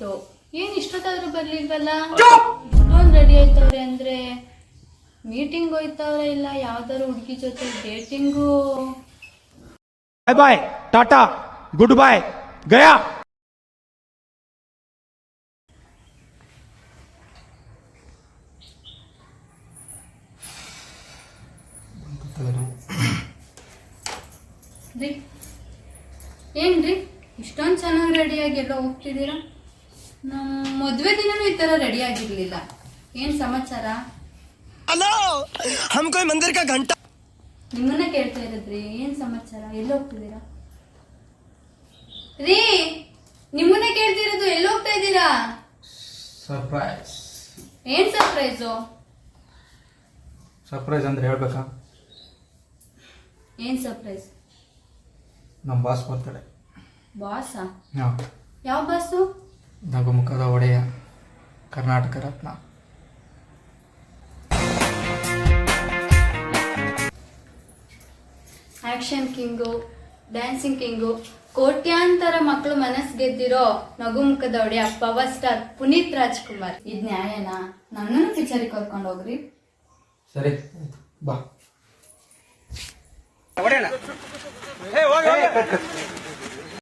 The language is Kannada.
ಆಯ್ತು. ಏನ್ ಇಷ್ಟೊತ್ತಾದ್ರೂ ಬರ್ಲಿಲ್ವಲ್ಲ? ಅವ್ನ್ ರೆಡಿ ಆಯ್ತವ್ರೆ ಅಂದ್ರೆ ಮೀಟಿಂಗ್ ಹೋಯ್ತವ್ರೆ ಇಲ್ಲ ಯಾವ್ದಾರು ಹುಡುಗಿ ಜೊತೆ dating bye bye tata goodbye Gaya ರೀ ಏನ್ರಿ? ಇಷ್ಟೊಂದು ಚೆನ್ನಾಗಿ ರೆಡಿಯಾಗಿ ಎಲ್ಲ ಹೋಗ್ತಿದ್ದೀರಾ? ನಮ್ಮ ಮದುವೆ ದಿನನೂ ಈ ಥರ ರೆಡಿ ಆಗಿರಲಿಲ್ಲ. ಏನು ಸಮಾಚಾರ? ಹಲೋ ಹಮ್ಕೋ ಮಂದಿರ ಕಾ ಘಂಟಾ. ನಿಮ್ಮನ್ನ ಕೇಳ್ತಾ ಇರದ್ರಿ ಏನು ಸಮಾಚಾರ? ಎಲ್ಲಿ ಹೋಗ್ತಿದ್ದೀರಾ? ರೀ ನಿಮ್ಮನ್ನ ಕೇಳ್ತಿರೋದು ಎಲ್ಲಿ ಹೋಗ್ತಾ ಇದ್ದೀರಾ? ಸರ್ಪ್ರೈಸ್ ಏನು ಸರ್ಪ್ರೈಸು ಸರ್ಪ್ರೈಸ್ ಅಂದ್ರೆ ಹೇಳ್ಬೇಕಾ? ಏನು ಸರ್ಪ್ರೈಸ್ ನಮ್ಮ ಬಾಸ್ ಬರ್ತಾಳೆ. ಬಾಸಾ ಯಾವ ಬಾಸು ನಗುಮುಖದ ಒಡೆಯ Karnataka Ratna. Action king dancing king ಕೋಟ್ಯಾಂತರ ಮಕ್ಕಳು ಮನಸ್ ಗೆದ್ದಿರೋ ನಗುಮುಖದ ಒಡೆಯ ಪವರ್ ಸ್ಟಾರ್ ಪುನೀತ್ ರಾಜ್ಕುಮಾರ್. ಇದ್ ನ್ಯಾಯನಾ? ನನ್ನನ್ನು ಪಿಕ್ಚರಿಗೆ ಕರ್ಕೊಂಡು ಹೋಗ್ರಿ. ಸರಿ ಬಾ.